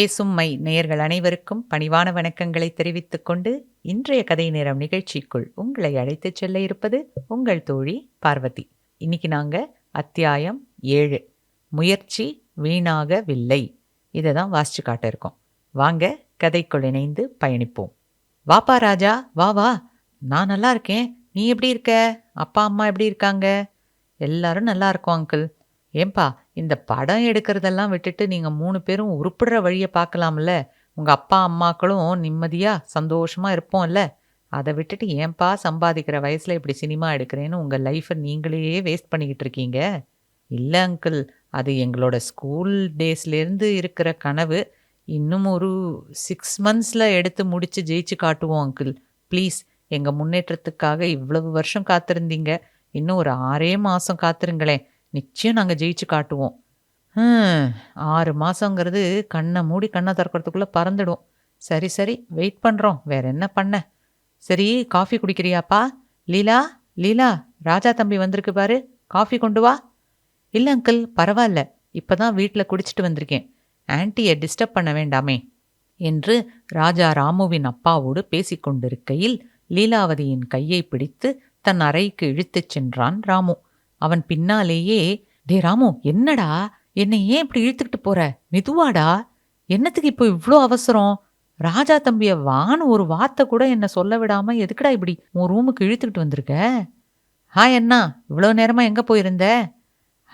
பேசும் மை நேயர்கள் அனைவருக்கும் பணிவான வணக்கங்களை தெரிவித்துக் கொண்டு இன்றைய கதை நேரம் நிகழ்ச்சிக்குள் உங்களை அழைத்துச் செல்ல இருப்பது உங்கள் தோழி பார்வதி. இன்னைக்கு நாங்க அத்தியாயம் ஏழு முயற்சி வீணாகவில்லை. இதை தான் வாசிச்சு காட்ட இருக்கோம். வாங்க கதைக்குள் இணைந்து பயணிப்போம். வாப்பா ராஜா வா வா. நான் நல்லா இருக்கேன். நீ எப்படி இருக்க? அப்பா அம்மா எப்படி இருக்காங்க? எல்லாரும் நல்லா இருக்கோம் அங்கிள். ஏன்பா இந்த படம் எடுக்கிறதெல்லாம் விட்டுட்டு நீங்கள் மூணு பேரும் உருப்படுற வழியை பார்க்கலாம்ல உங்கள் அப்பா அம்மாக்களும் நிம்மதியாக சந்தோஷமாக இருப்போம்ல. அதை விட்டுட்டு ஏன்பா சம்பாதிக்கிற வயசில் இப்படி சினிமா எடுக்கிறேன்னு உங்கள் லைஃப்பை நீங்களே வேஸ்ட் பண்ணிக்கிட்டு இருக்கீங்க? இல்லை அங்கிள் அது எங்களோட ஸ்கூல் டேஸ்லேருந்து இருக்கிற கனவு. இன்னும் ஒரு சிக்ஸ் மந்த்ஸில் எடுத்து முடித்து ஜெயிச்சு காட்டுவோம் அங்கிள் ப்ளீஸ் எங்கள் முன்னேற்றத்துக்காக இவ்வளவு வருஷம் காத்திருந்தீங்க. இன்னும் ஒரு ஆறே மாதம் காத்திருங்களேன். நிச்சயம் நாங்கள் ஜெயிச்சு காட்டுவோம். ஆறு மாதங்கிறது கண்ணை மூடி கண்ணை திறக்கிறதுக்குள்ளே பறந்துடும். சரி சரி வெயிட் பண்ணுறோம் வேற என்ன பண்ண? சரி காஃபி குடிக்கிறியாப்பா? லீலா லீலா ராஜா தம்பி வந்திருக்கு பாரு. காஃபி கொண்டு வா. இல்லை அங்கிள் பரவாயில்ல. இப்போ தான் வீட்டில் குடிச்சிட்டு வந்திருக்கேன். ஆன்ட்டியை டிஸ்டர்ப் பண்ண வேண்டாமே. என்று ராஜா ராமுவின் அப்பாவோடு பேசிக்கொண்டிருக்கையில் லீலாவதியின் கையை பிடித்து தன் அறைக்கு இழுத்துச் சென்றான் ராமு. அவன் பின்னாலேயே டே ராமு என்னடா? என்னை ஏன் இப்படி இழுத்துக்கிட்டு போற? மெதுவாடா? என்னத்துக்கு இப்போ இவ்வளோ அவசரம்? ராஜா தம்பிய வான்னு ஒரு வார்த்தை கூட என்னை சொல்ல விடாம எதுக்குடா இப்படி உன் ரூமுக்கு இழுத்துக்கிட்டு வந்திருக்க? ஹாய் அண்ணா இவ்வளோ நேரமா எங்க போயிருந்த?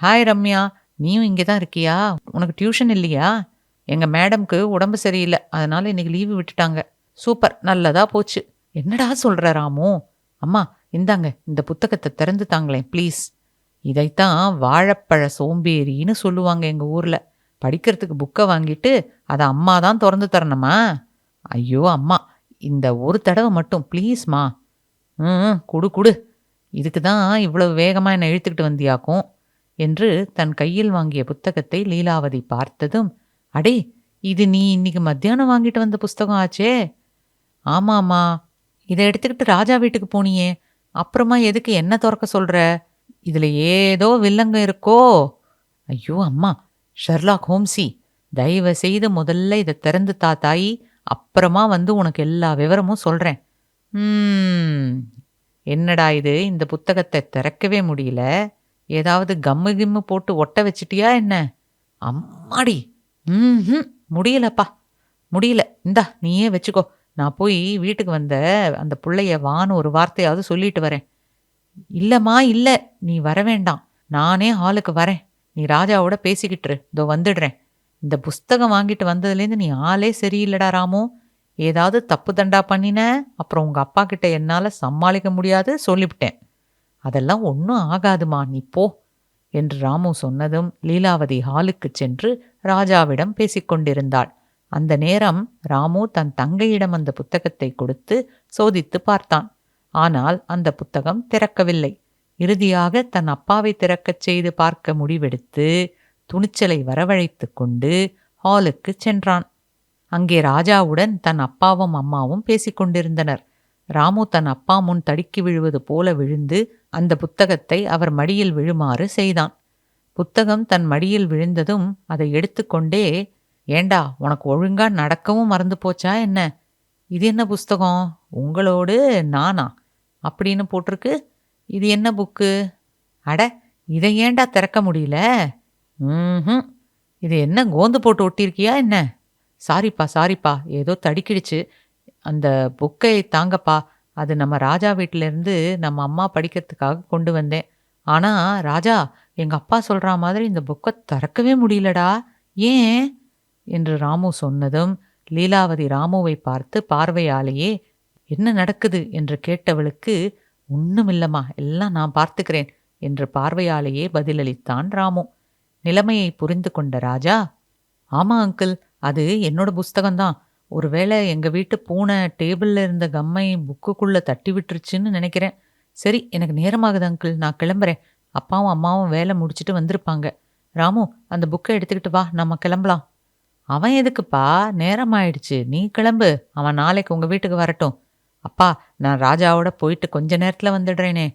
ஹாய் ரம்யா நீயும் இங்கே தான் இருக்கியா? உனக்கு டியூஷன் இல்லையா? எங்க மேடம்க்கு உடம்பு சரியில்லை அதனால இன்னைக்கு லீவு விட்டுட்டாங்க. சூப்பர் நல்லதா போச்சு. என்னடா சொல்ற ராமு? அம்மா இந்தாங்க இந்த புத்தகத்தை திறந்து தாங்களேன் ப்ளீஸ். இதைத்தான் வாழைப்பழ சோம்பேறின்னு சொல்லுவாங்க எங்கள் ஊரில். படிக்கிறதுக்கு புக்கை வாங்கிட்டு அதை அம்மா தான் திறந்து தரணுமா? ஐயோ அம்மா இந்த ஒரு தடவை மட்டும் ப்ளீஸ்மா ம். குடு குடு. இதுக்கு தான் இவ்வளவு வேகமாக என்னை இழுத்துக்கிட்டு வந்தியாக்கும் என்று தன் கையில் வாங்கிய புத்தகத்தை லீலாவதி பார்த்ததும் அடே இது நீ இன்னைக்கு மத்தியானம் வாங்கிட்டு வந்த புஸ்தகம் ஆச்சே. ஆமாம்மா இதை எடுத்துக்கிட்டு ராஜா வீட்டுக்கு போனியே. அப்புறமா எதுக்கு என்ன திறக்க சொல்கிற இதில் ஏதோ வில்லங்கம் இருக்கோ? ஐயோ அம்மா ஷெர்லாக் ஹோம்ஸி தயவு செய்து முதல்ல இதை திறந்து தா தாயி. அப்புறமா வந்து உனக்கு எல்லா விவரமும் சொல்கிறேன் ம் என்னடா இது? இந்த புத்தகத்தை திறக்கவே முடியல. ஏதாவது கம்மு கிம்மு போட்டு ஒட்ட வச்சிட்டியா என்ன? அம்மாடி. ம் முடியலப்பா. முடியல. இந்தா நீயே வச்சுக்கோ. நான் போய் வீட்டுக்கு வந்த அந்த பிள்ளைய வான்னு ஒரு வார்த்தையாவது சொல்லிட்டு வரேன். இல்லம்மா இல்ல. நீ வர வேண்டாம். நானே ஹாலுக்கு வரேன். நீ ராஜாவோட பேசிக்கிட்டுரு இதோ வந்துடுறேன். இந்த புஸ்தகம் வாங்கிட்டு வந்ததுலேருந்து நீ ஆளே சரியில்லடா ராமு. ஏதாவது தப்பு தண்டா பண்ணின அப்புறம் உங்க அப்பா கிட்ட என்னால சமாளிக்க முடியாது சொல்லிவிட்டேன். அதெல்லாம் ஒன்றும் ஆகாதுமா. நீ போ என்று ராமு சொன்னதும் லீலாவதி ஹாலுக்கு சென்று ராஜாவிடம் பேசிக்கொண்டிருந்தாள் அந்த நேரம் ராமு தன் தங்கையிடம் அந்த புத்தகத்தை கொடுத்து சோதித்து பார்த்தான். ஆனால் அந்த புத்தகம் திறக்கவில்லை. இறுதியாக தன் அப்பாவை திறக்கச் செய்து பார்க்க முடிவெடுத்து துணிச்சலை வரவழைத்து கொண்டு ஹாலுக்கு சென்றான். அங்கே ராஜாவுடன் தன் அப்பாவும் அம்மாவும் பேசிக் கொண்டிருந்தனர். ராமு தன் அப்பா முன் தடுக்கி விழுவது போல விழுந்து அந்த புத்தகத்தை அவர் மடியில் விழுமாறு செய்தான். புத்தகம் தன் மடியில் விழுந்ததும் அதை எடுத்துக்கொண்டே ஏண்டா உனக்கு ஒழுங்கா நடக்கவும் மறந்து போச்சா என்ன? இது என்ன புஸ்தகம்? உங்களோடு நானா? அப்படின்னு போட்டிருக்கு. இது என்ன புக்கு அட இதை ஏன்டா திறக்க முடியல? ம் இது என்ன கோந்து போட்டு ஒட்டியிருக்கியா என்ன? சாரிப்பா சாரிப்பா ஏதோ தடிக்கிடுச்சு. அந்த புக்கை தாங்கப்பா. அது நம்ம ராஜா வீட்டிலேருந்து நம்ம அம்மா படிக்கிறதுக்காக கொண்டு வந்தேன். ஆனால் ராஜா எங்கள் அப்பா சொல்கிற மாதிரி இந்த புக்கை திறக்கவே முடியலடா. ஏன்? என்று ராமு சொன்னதும் லீலாவதி ராமுவை பார்த்து பார்வையாலேயே என்ன நடக்குது என்று கேட்டவளுக்கு ஒண்ணுமில்லம்மா எல்லாம் நான் பார்த்துக்கிறேன் என்று பார்வையாலேயே பதிலளித்தான் ராமு. நிலைமையை புரிந்து கொண்ட ராஜா ஆமா அங்கிள் அது என்னோட புஸ்தகம்தான். ஒருவேளை எங்க வீட்டு பூனை டேபிள்ல இருந்த கம்மை புக்குக்குள்ள தட்டி விட்டுருச்சுன்னு நினைக்கிறேன். சரி எனக்கு நேரமாகுது அங்கிள். நான் கிளம்புறேன். அப்பாவும் அம்மாவும் வேலை முடிச்சிட்டு வந்திருப்பாங்க. ராமு அந்த புக்கை எடுத்துக்கிட்டு வா. நம்ம கிளம்பலாம். அவன் எதுக்குப்பா? நேரம் ஆயிடுச்சு. நீ கிளம்பு. அவன் நாளைக்கு உங்க வீட்டுக்கு வரட்டும். அப்பா நான் ராஜாவோட போயிட்டு கொஞ்ச நேரத்தில் வந்துடுறேனே.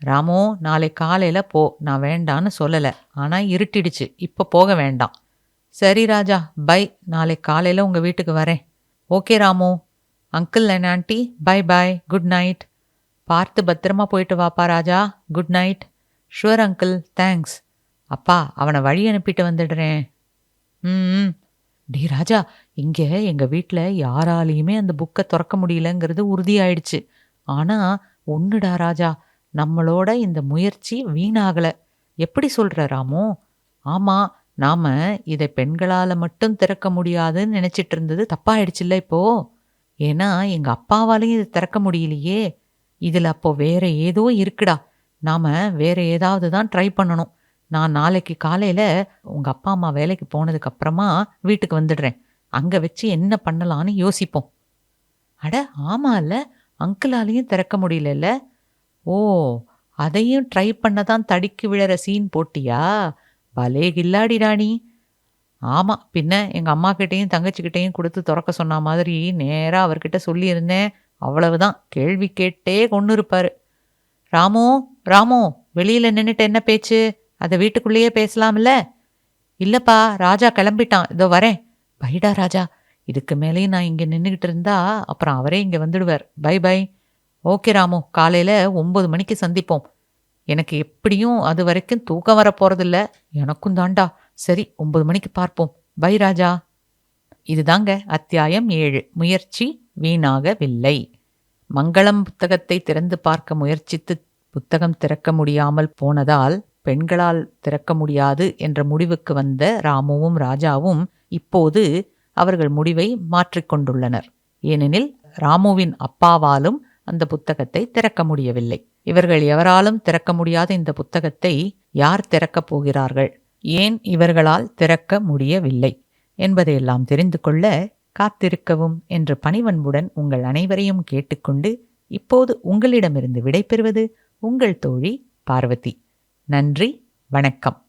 ராமு நாளை காலையில் போ. நான் வேண்டான்னு சொல்லலை. ஆனால் இருட்டிடுச்சு. இப்போ போக வேண்டாம். சரி ராஜா பை. நாளை காலையில் உங்கள் வீட்டுக்கு வரேன். Okay Ramu. Uncle and aunty bye bye. Good night பார்த்து பத்திரமா போயிட்டு வாப்பா Raja. Good night sure uncle thanks அப்பா அவனை வழி அனுப்பிட்டு வந்துடுறேன். ம். டி ராஜா இங்கே எங்கள் வீட்டில் யாராலையுமே அந்த புக்கை திறக்க முடியலங்கிறது உறுதியாயிடுச்சு. ஆனால் ஒன்றுடா ராஜா நம்மளோட இந்த முயற்சி வீணாகலை. எப்படி சொல்கிற ராமு? ஆமாம் நாம் இதை பெண்களால் மட்டும் திறக்க முடியாதுன்னு நினச்சிட்டு இருந்தது தப்பாயிடுச்சுல்ல இப்போ? ஏன்னா எங்கள் அப்பாவாலையும் இதை திறக்க முடியலையே. இதில் அப்போ வேற ஏதோ இருக்குடா. நாம் வேற ஏதாவது தான் ட்ரை பண்ணணும். நான் நாளைக்கு காலையில் உங்கள் அப்பா அம்மா வேலைக்கு போனதுக்கு அப்புறமா வீட்டுக்கு வந்துடுறேன். அங்கே வச்சு என்ன பண்ணலான்னு யோசிப்போம். அட ஆமாம்ல அங்கிளாலையும் திறக்க முடியலல்ல. ஓ அதையும் ட்ரை பண்ண தான் தடிக்கு விழற சீன் போட்டியா? பலே கில்லாடி ராணி. ஆமாம் பின்ன எங்கள் அம்மாக்கிட்டேயும் தங்கச்சிக்கிட்டேயும் கொடுத்து திறக்க சொன்ன மாதிரி நேராக அவர்கிட்ட சொல்லியிருந்தேன். அவ்வளவுதான். கேள்வி கேட்டே கொண்டு இருப்பார் ராமோ ராமோ வெளியில் நின்றுட்டு என்ன பேச்சு? அதை வீட்டுக்குள்ளேயே பேசலாம்ல? இல்லைப்பா ராஜா கிளம்பிட்டான். இதோ வரேன். பைடா ராஜா இதுக்கு மேலேயும் நான் இங்கே நின்றுக்கிட்டு இருந்தா அப்புறம் அவரே இங்கே வந்துடுவார். By by. ஓகே ராமு காலையில் ஒம்பது மணிக்கு சந்திப்போம். எனக்கு எப்படியும் அது வரைக்கும் தூக்கம் வர போகிறதில்ல எனக்கும் தாண்டா. சரி ஒம்பது மணிக்கு பார்ப்போம். பை ராஜா. இதுதாங்க அத்தியாயம் ஏழு. முயற்சி வீணாகவில்லை. மங்களம் புத்தகத்தை திறந்து பார்க்க முயற்சித்து புத்தகம் திறக்க முடியாமல் போனதால் பெண்களால் திறக்க முடியாது என்ற முடிவுக்கு வந்த ராமுவும் ராஜாவும் இப்போது அவர்கள் முடிவை மாற்றிக்கொண்டுள்ளனர் ஏனெனில் ராமுவின் அப்பாவாலும் அந்த புத்தகத்தை திறக்க முடியவில்லை. இவர்கள் எவராலும் திறக்க முடியாத இந்த புத்தகத்தை யார் திறக்கப் போகிறார்கள்? ஏன் இவர்களால் திறக்க முடியவில்லை? என்பதையெல்லாம் தெரிந்து கொள்ள காத்திருக்கவும் என்று பணிவன்புடன் உங்கள் அனைவரையும் கேட்டுக்கொண்டு இப்போது உங்களிடமிருந்து விடைபெறுவது உங்கள் தோழி பார்வதி. நன்றி வணக்கம்.